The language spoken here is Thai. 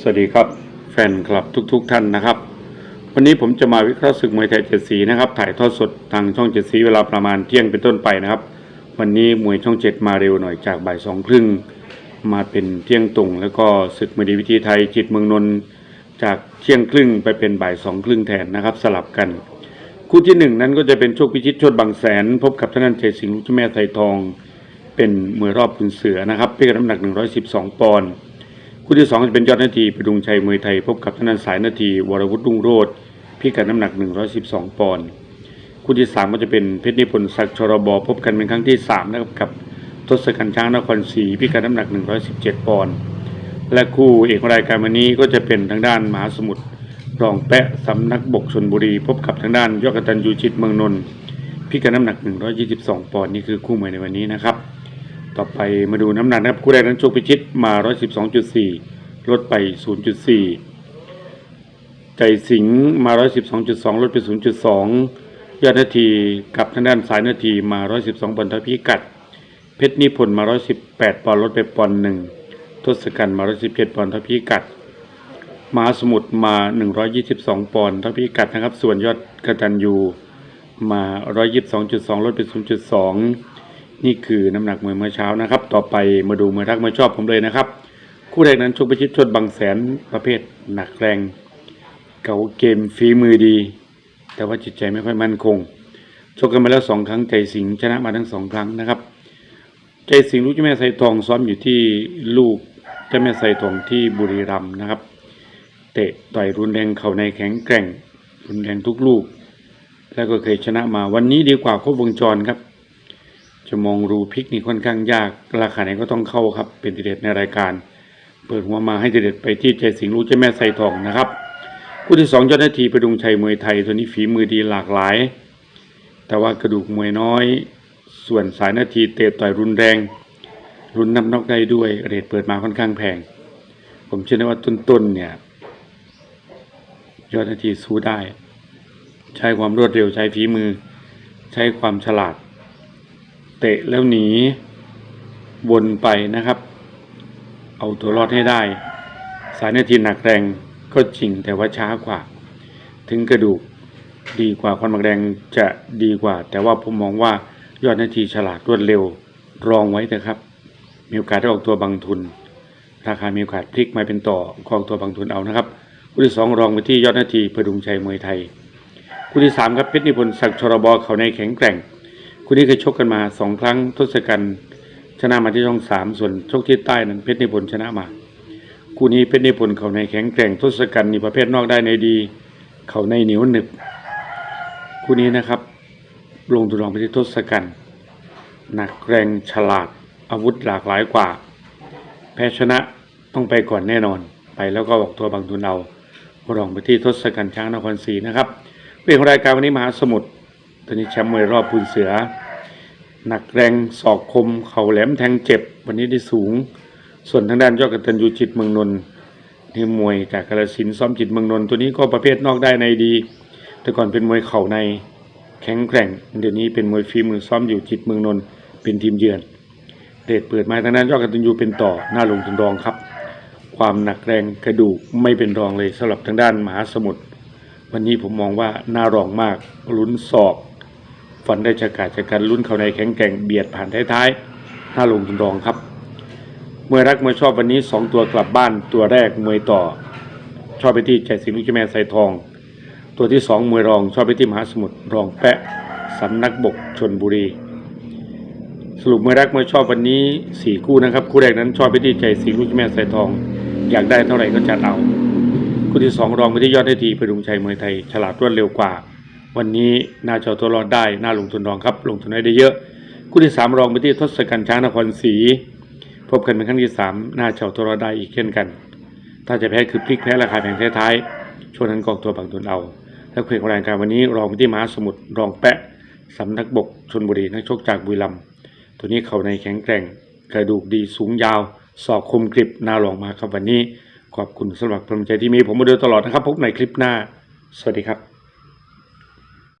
สวัสดีครับแฟนคลับทุกๆทท่านนะครับ วันนี้ผมจะมาวิเคราะห์ศึกมวยไทยเจ็ดสีนะครับ ถ่ายทอดสดทางช่องเจ็ดสีเวลาประมาณเที่ยงเป็นต้นไปนะครับ วันนี้มวยช่องเจ็ดมาเร็วหน่อยจากบ่ายสองครึ่งมาเป็นเที่ยงตรงแล้วก็ศึกมวยดีวิธีไทยจิตเมืองนนท์จากเที่ยงครึ่งไปเป็นบ่ายสองครึ่งแทนนะครับ สลับกัน คู่ที่หนึ่งนั้นก็จะเป็นโชคพิชิตชดบางแสน พบกับท่านนันเจสิงห์ลูกเจ้าแม่ไทยทอง เป็นมวยรอบคุณเสือนะครับพิกัดน้ำหนัก 112 ปอนด์ คู่ที่สองจะเป็นยอดนาทีประดุงชัยมวยไทย พบกับธนันสายนาที วรวุฒิรุ่งโรธพิกัดน้ำหนัก 112 ปอนด์คู่ที่สามก็จะเป็นเพชรนิพนธ์ศักดิ์ชรบพบกันเป็นครั้งที่สามนะครับกับทศกัณฐ์ช้างนครศรีพิกัดน้ำหนัก 117 ปอนด์และคู่เอกรายการวันนี้ก็จะเป็นทางด้านมหาสมุทรรองแปะสำนักบกชนบุรี พบกับทางด้านยอดกตันยูชิตเมืองนนท์พิกัดน้ำหนัก 122 ปอนด์นี่คือคู่มวยในวันนี้นะครับ ต่อไปมาดูน้ำหนักนะครับคู่แรกนั้นโชคพิชิตมา 112.4 ลดไป 0.4 ใจสิงห์มา 112.2 ลดไป 0.2 ยอดนาทีกับทางด้านสายนาทีมา 112ปอนด์ทพิกัด เพชรนิพนธ์มา 118 ปอนด์ลดไปปอนด์หนึ่งทศกัณฐ์มา 117 ปอนด์ทพิกัดมหาสมุทรมา 122 ปอนด์ทพิกัดนะครับ ส่วนยอดกตันยูมา 122.2 ลดไป 0.2 นี่คือน้ำหนักมวยเมื่อเช้านะครับ ต่อไปมาดูมวยรักมวยชอบผมเลยนะครับ คู่แรกนั้นชกประชิดชดบางแสนประเภทหนักแรง เก่าเกมฝีมือดี แต่ว่าจิตใจไม่ค่อยมั่นคงชกกันมาแล้วสองครั้งใจสิงชนะมาทั้งสองครั้งนะครับ ใจสิงลูกเจ้าแม่ไซทองซ้อมอยู่ที่ลูกเจ้าแม่ไซทองที่บุรีรัมย์นะครับ เตะต่อยรุนแรงเข่าในแข็งแกร่ง รุนแรงทุกลูก แล้วก็เคยชนะมาวันนี้ดีกว่าครบวงจรครับ จะมองรูพิกนี่ค่อนข้างยาก ราคาไหนก็ต้องเข้าครับ เป็นทีเด็ดในรายการ เปิดหัวมาให้ทีเด็ดไปที่ใจสิงห์ลูกเจ้าแม่ไซทองนะครับคู่ที่สองยอดนาทีประดุงชัยมวยไทย ตัวนี้ฝีมือดีหลากหลาย แต่ว่ากระดูกมวยน้อย ส่วนสายนาทีเตะต่อยรุนแรงรุนน้ำนอกได้ด้วยเรทเปิดมาค่อนข้างแพง ผมเชื่อว่าต้นๆเนี่ยยอดนาทีสู้ได้ ใช้ความรวดเร็วใช้ฝีมือ ใช้ความฉลาด เตะแล้วหนีวนไปนะครับ เอาตัวรอดให้ได้ สายนาทีหนักแรงก็จริงแต่ว่าช้ากว่า ถึงกระดูกดีกว่าความหนักแรงจะดีกว่า แต่ว่าผมมองว่ายอดนาทีฉลาดรวดเร็วรองไว้เถอะครับ มีโอกาสได้ออกตัวบางทุน ราคามีโอกาสพลิกมาเป็นต่อคองตัวบางทุนเอานะครับคู่ที่สองรองไปที่ยอดนาทีพดุงชัยมวยไทยคู่ที่สามครับเพชรนิพนธ์ศักดิ์ชรบอเขาในแข็งแกร่ง คู่นี้เคยชกกันมาสองครั้งทศกัณฐ์ชนะมาที่ช่องสามส่วนชกที่ใต้นั้นเพชรนิพนธ์ชนะมาคู่นี้เพชรนิพนธ์เขาในแข็งแกร่งทศกัณฐ์นี่ประเภทนอกได้ในดี เขาในเหนียวหนึบคู่นี้นะครับ ลงทุนลองไปที่ทศกัณฐ์หนักแรงฉลาดอาวุธหลากหลายกว่า แพ้ชนะต้องไปก่อนแน่นอน ไปแล้วก็บอกตัวบางทุนเอาลองไปที่ทศกัณฐ์ช้างนครศรีนะครับเรื่องของรายการวันนี้มหาสมุทร ตอนนี้แชมป์มวยรอบพุนเสือ หนักแรงศอกคม เข่าแหลมแทงเจ็บ วันนี้ได้สูง ส่วนทางด้านยอดกตันยูจิตเมืองนนท์นี่มวยจากกาลสินซ้อมจิตเมืองนนท์ตัวนี้ก็ประเภทนอกได้ในดี แต่ก่อนเป็นมวยเข่าในแข็งแกร่ง เดี๋ยวนี้เป็นมวยฝีมือซ้อมอยู่จิตเมืองนนท์เป็นทีมเยือน เดชเปิดมาทางด้านยอดกตันยูเป็นต่อหน้าลงทุนรองครับ ความหนักแรงกระดูกไม่เป็นรองเลยสำหรับทางด้านมหาสมุทรวันนี้ผมมองว่าน่ารองมากลุ้นศอก ฟันได้จากาจากการลุ้นเข้าในแข็งแกร่งเบียดผ่านท้ายๆหน้าลงทุนรองครับมวยรักมวยชอบวันนี้ 2 ตัวกลับบ้านตัวแรกมวยต่อ ชอบไปที่ใจสิงห์ลูกเจ้าแม่ทอง ตัวที่ 2 มวยรอง ชอบไปที่มหาสมุทรรองแปะสำนักบกชนบุรี สรุปมวยรักมวยชอบวันนี้ 4 คู่นะครับ คู่แรกนั้นชอบไปที่ใจสิงห์ลูกเจ้าแม่ทอง อยากได้เท่าไหร่ก็จัดเอา คู่ที่สองรองไปที่ยอดได้ทีพดุงชัยมวยไทย ฉลาดรวดเร็วกว่า วันนี้น่าจะตัวรอดได้น่าลงทุนรองครับ ลงทุนได้ได้เยอะคู่ที่สามรองไปที่ทศกัณฐ์ช้างนครศรีพบกันเป็นครั้งที่สามน่าจะเอาตัวรอดได้อีกเช่นกัน ถ้าจะแพ้คือพลิกแพ้ราคาแพงท้ายๆช่วงนั้นกองตัวบางทุนเอาแล้วเพลงของรายการวันนี้รองไปที่มหาสมุทรรองแปะสำนักบกชนบุรีนักชกจากบุรีรัมย์ตัวนี้เขาในแข็งแกร่งกระดูกดีสูงยาวศอกคมกริบน่าลองมาครับวันนี้ ขอบคุณสำหรับกำลังใจที่มีผมมาโดยตลอดนะครับพบในคลิปหน้า สวัสดีครับ